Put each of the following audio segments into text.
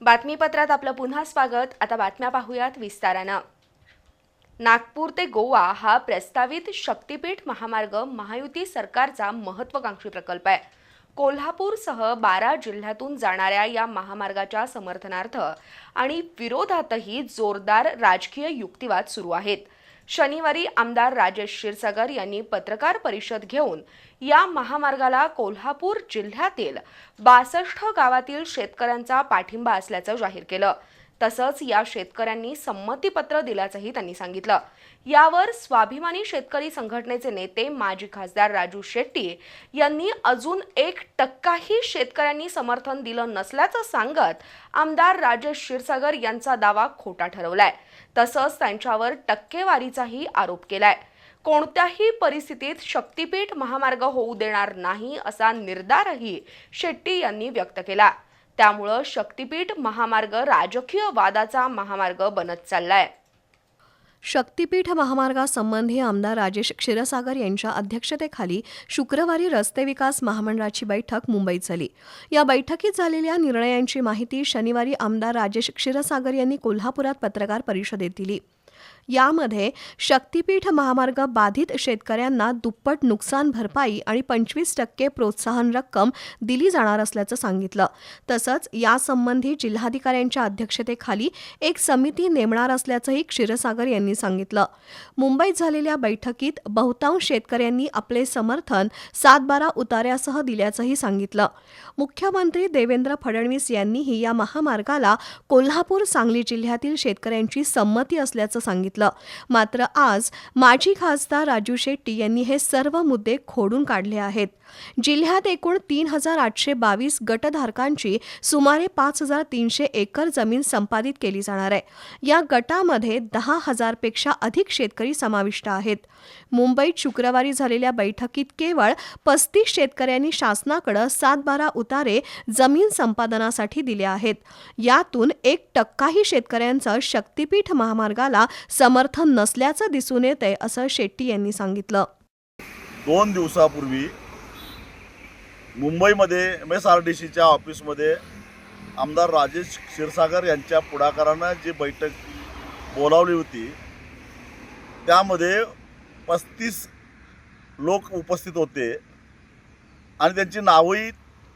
बातमीपत्रात आपलं पुन्हा स्वागत. आता बातम्या पाहूयात विस्तारानं. नागपूर ते गोवा हा प्रस्तावित शक्तीपीठ महामार्ग महायुती सरकारचा महत्वाकांक्षी प्रकल्प आहे. कोल्हापूरसह बारा जिल्ह्यातून जाणाऱ्या या महामार्गाच्या समर्थनार्थ आणि विरोधातही जोरदार राजकीय युक्तिवाद सुरू आहेत. शनिवारी आमदार राजेश क्षीरसागर यांनी पत्रकार परिषद घेऊन या महामार्गाला कोल्हापूर जिल्ह्यातील बासष्ट गावातील शेतकऱ्यांचा पाठिंबा असल्याचं जाहीर केलं. तसंच या शेतकऱ्यांनी संमतीपत्र दिल्याचंही त्यांनी सांगितलं. यावर स्वाभिमानी शेतकरी संघटनेचे नेते माजी खासदार राजू शेट्टी यांनी अजून एक टक्काही शेतकऱ्यांनी समर्थन दिलं नसल्याचं सांगत आमदार राजेश क्षीरसागर यांचा दावा खोटा ठरवलाय. तसंच त्यांच्यावर टक्केवारीचाही आरोप केलाय. कोणत्याही परिस्थितीत शक्तीपीठ महामार्ग होऊ देणार नाही असा निर्धारही शेट्टी यांनी व्यक्त केला. त्यामुळं शक्तीपीठ महामार्ग राजकीय वादाचा महामार्ग बनत चाललाय. शक्तीपीठ महामार्गासंबंधी आमदार राजेश क्षीरसागर यांच्या अध्यक्षतेखाली शुक्रवारी रस्ते विकास महामंडळाची बैठक मुंबईत झाली. या बैठकीत झालेल्या निर्णयांची माहिती शनिवारी आमदार राजेश क्षीरसागर यांनी कोल्हापुरात पत्रकार परिषदेत दिली. यामध्ये शक्तीपीठ महामार्ग बाधित शेतकऱ्यांना दुप्पट नुकसान भरपाई आणि पंचवीस टक्के प्रोत्साहन रक्कम दिली जाणार असल्याचं सांगितलं. तसंच यासंबंधी जिल्हाधिकाऱ्यांच्या अध्यक्षतेखाली एक समिती नेमणार असल्याचंही क्षीरसागर यांनी सांगितलं. मुंबईत झालेल्या बैठकीत बहुतांश शेतकऱ्यांनी आपले समर्थन सातबारा उतार्यासह दिल्याचंही सांगितलं. मुख्यमंत्री देवेंद्र फडणवीस यांनीही या महामार्गाला कोल्हापूर सांगली जिल्ह्यातील शेतकऱ्यांची संमती असल्याचं सांगितलं. मात्र आज माजी खासदार राजू शेट्टी यांनी हे सर्व मुद्दे खोडून काढले आहेत. जिल्ह्यात एकूण तीन हजार आठशे बावीस गटधारकांची सुमारे पाच हजार तीनशे एकर जमीन संपादित केली जाणार आहे. या गटामध्ये दहा हजारपेक्षा अधिक शेतकरी समाविष्ट आहेत. मुंबईत शुक्रवारी झालेल्या बैठकीत केवळ पस्तीस शेतकऱ्यांनी शासनाकडे सात बारा उतारे जमीन संपादनासाठी दिले आहेत. यातून एक टक्काही शेतकऱ्यांचं शक्तीपीठ महामार्गाला समर्थन नसल्याचं दिसून येतंय असं शेट्टी यांनी सांगितलं. दोन दिवसापूर्वी मुंबईमध्ये एम एस आर डी सीच्या ऑफिसमध्ये आमदार राजेश क्षीरसागर यांच्या पुढाकारानं जी बैठक बोलावली होती त्यामध्ये पस्तीस लोक उपस्थित होते आणि त्यांची नावंही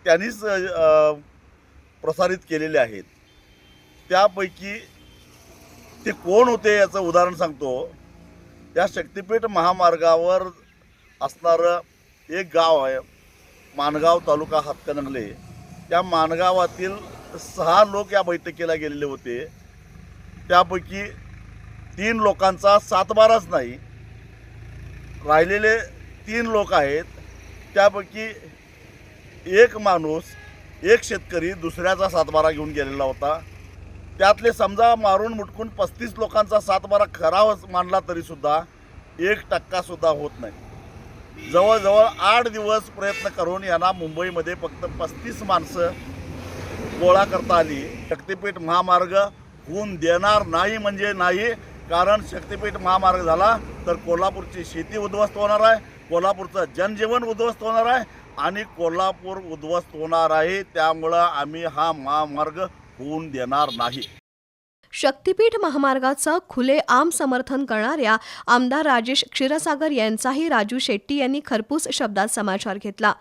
त्यांनीच प्रसारित केलेली आहेत. त्यापैकी ते कोण होते याचं उदाहरण सांगतो. त्या शक्तिपीठ महामार्गावर असणारं एक गाव आहे माणगाव तालुका हातकणंगले त्या माणगावातील सहा लोक या बैठकीला गेलेले होते. त्यापैकी तीन लोकांचा सातबाराच नाही. राहिलेले तीन लोक आहेत. त्यापैकी एक माणूस एक शेतकरी दुसऱ्याचा सातबारा घेऊन गेलेला होता. त्यातले समजा मारून मुटकून पस्तीस लोकांचा सातबारा खरा मानला तरीसुद्धा एक टक्कासुद्धा होत नाही. जवळजवळ आठ दिवस प्रयत्न करून यांना मुंबईमध्ये फक्त पस्तीस माणसं गोळा करता आली. शक्तीपीठ महामार्ग होऊन देणार नाही म्हणजे नाही कारण शक्तीपीठ महामार्ग झाला तर कोल्हापूरची शेती उद्ध्वस्त होणार आहे कोल्हापूरचं जनजीवन उद्ध्वस्त होणार आहे आणि कोल्हापूर उद्ध्वस्त होणार आहे. त्यामुळं आम्ही हा महामार्ग होऊन देणार नाही. शक्तीपीठ महामार्गाचं खुले आम समर्थन करणाऱ्या आमदार राजेश क्षीरसागर यांचाही राजू शेट्टी यांनी खरपूस शब्दात समाचार घेतला.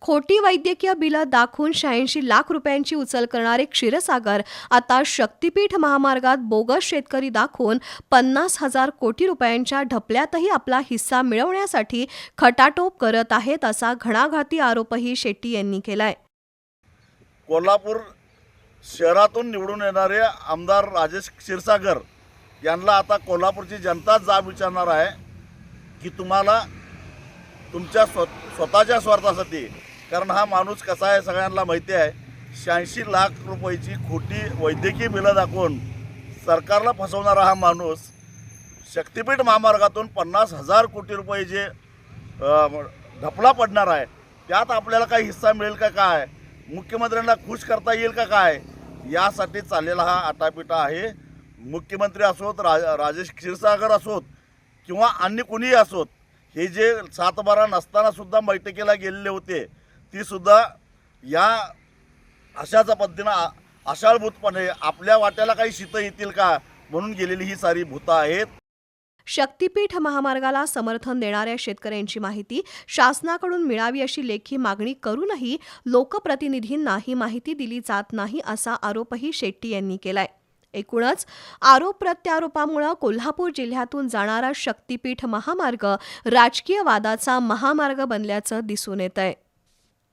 खोटी वैद्यकीय बिलं दाखवून शहाऐंशी लाख रुपयांची उचल करणारे क्षीरसागर आता शक्तीपीठ महामार्गात बोगस शेतकरी दाखवून पन्नास हजार कोटी रुपयांच्या ढपल्यातही आपला हिस्सा मिळवण्यासाठी खटाटोप करत आहेत असा घणाघाती आरोपही शेट्टी यांनी केलाय. कोल्हापूर शहरातून निवडून येणारे आमदार राजेश क्षीरसागर यांना आता कोल्हापूरची जनता जाब विचारणार आहे की तुम्हाला तुमच्या स्व स्वतःच्या स्वार्थासाठी कारण हा माणूस कसा आहे सगळ्यांना माहिती आहे शहाऐंशी लाख रुपयाची खोटी वैद्यकीय बिलं दाखवून सरकारला फसवणारा हा माणूस शक्तिपीठ महामार्गातून पन्नास हजार कोटी रुपये जे ढपला पडणार आहे त्यात आपल्याला काही हिस्सा मिळेल का काय? मुख्यमंत्र्यांना खुश करता येईल का काय? यासाठी चाललेला हा आटापिटा आहे. मुख्यमंत्री असोत रा राजेश क्षीरसागर असोत किंवा अन्य कुणीही असोत हे जे सातबारा नसतानासुद्धा बैठकीला गेलेले होते तीसुद्धा या अशाच पद्धतीनं आ- आषाढभूतपणे आपल्या वाट्याला काही शीतं येतील का? म्हणून गेलेली ही सारी भूतं आहेत. शक्तीपीठ महामार्गाला समर्थन देणाऱ्या शेतकऱ्यांची माहिती शासनाकडून मिळावी अशी लेखी मागणी करूनही लोकप्रतिनिधींना ही माहिती दिली जात नाही असा आरोपही शेट्टी यांनी केलाय. एकूणच आरोप प्रत्यारोपामुळे कोल्हापूर जिल्ह्यातून जाणारा शक्तीपीठ महामार्ग राजकीय वादाचा महामार्ग बनल्याचं दिसून येत आहे